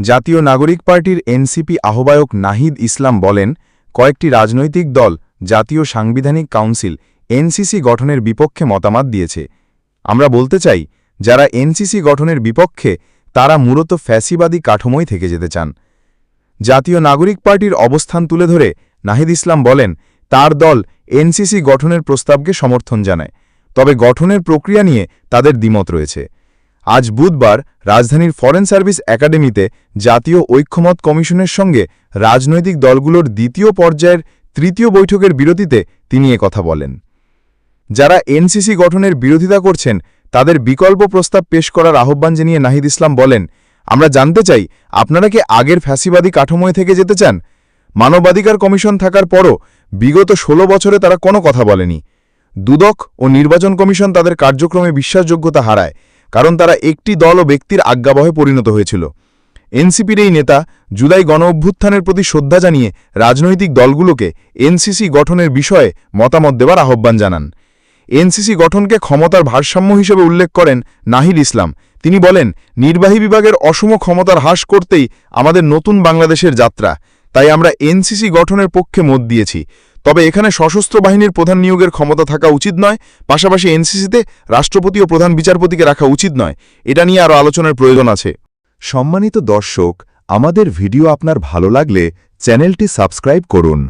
জাতীয় নাগরিক পার্টির এনসিপি আহ্বায়ক নাহিদ ইসলাম বলেন, কয়েকটি রাজনৈতিক দল, জাতীয় সাংবিধানিক কাউন্সিল, এনসিসি গঠনের বিপক্ষে মতামত দিয়েছে। আমরা বলতে চাই, যারা এনসিসি গঠনের বিপক্ষে, তারা মূলত ফ্যাসিবাদী কাঠামোই থেকে যেতে চান। জাতীয় নাগরিক পার্টির অবস্থান তুলে ধরে নাহিদ ইসলাম বলেন, তার দল এনসিসি গঠনের প্রস্তাবকে সমর্থন জানায়, তবে গঠনের প্রক্রিয়া নিয়ে তাদের দ্বিমত রয়েছে। আজ বুধবার রাজধানীর ফরেন সার্ভিস একাডেমিতে জাতীয় ঐক্যমত কমিশনের সঙ্গে রাজনৈতিক দলগুলোর দ্বিতীয় পর্যায়ের তৃতীয় বৈঠকের বিরতিতে তিনি কথা বলেন। যারা এনসিসি গঠনের বিরোধিতা করছেন, তাদের বিকল্প প্রস্তাব পেশ করার আহ্বান জানিয়ে নাহিদ ইসলাম বলেন, আমরা জানতে চাই, আপনারা কি আগের ফ্যাসিবাদী কাঠামোয় থেকে যেতে চান? মানবাধিকার কমিশন থাকার পরও বিগত ১৬ বছরে তারা কোনো কথা বলেনি। দুদক ও নির্বাচন কমিশন তাদের কার্যক্রমে বিশ্বাসযোগ্যতা হারায়। কারণ তারা একটি দল ও ব্যক্তির আজ্ঞাবহে পরিণত হয়েছিল। এনসিপির এই নেতা জুলাই গণ অভ্যুত্থানের প্রতি শ্রদ্ধা জানিয়ে রাজনৈতিক দলগুলোকে এনসিসি গঠনের বিষয়ে মতামত দেওয়ার আহ্বান জানান। এনসিসি গঠনকে ক্ষমতার ভারসাম্য হিসেবে উল্লেখ করেন নাহিদ ইসলাম। তিনি বলেন, নির্বাহী বিভাগের অসম ক্ষমতার হ্রাস করতেই আমাদের নতুন বাংলাদেশের যাত্রা। তাই আমরা এনসিসি গঠনের পক্ষে মত দিয়েছি। তবে এখানে সশস্ত্র বাহিনীর প্রধান নিয়োগের ক্ষমতা থাকা উচিত নয়, পাশাপাশি এনসিসিতে রাষ্ট্রপতি ও প্রধান বিচারপতিকে রাখা উচিত নয়। এটা নিয়ে আরও আলোচনার প্রয়োজন আছে। সম্মানিত দর্শক, আমাদের ভিডিও আপনার ভালো লাগলে চ্যানেলটি সাবস্ক্রাইব করুন।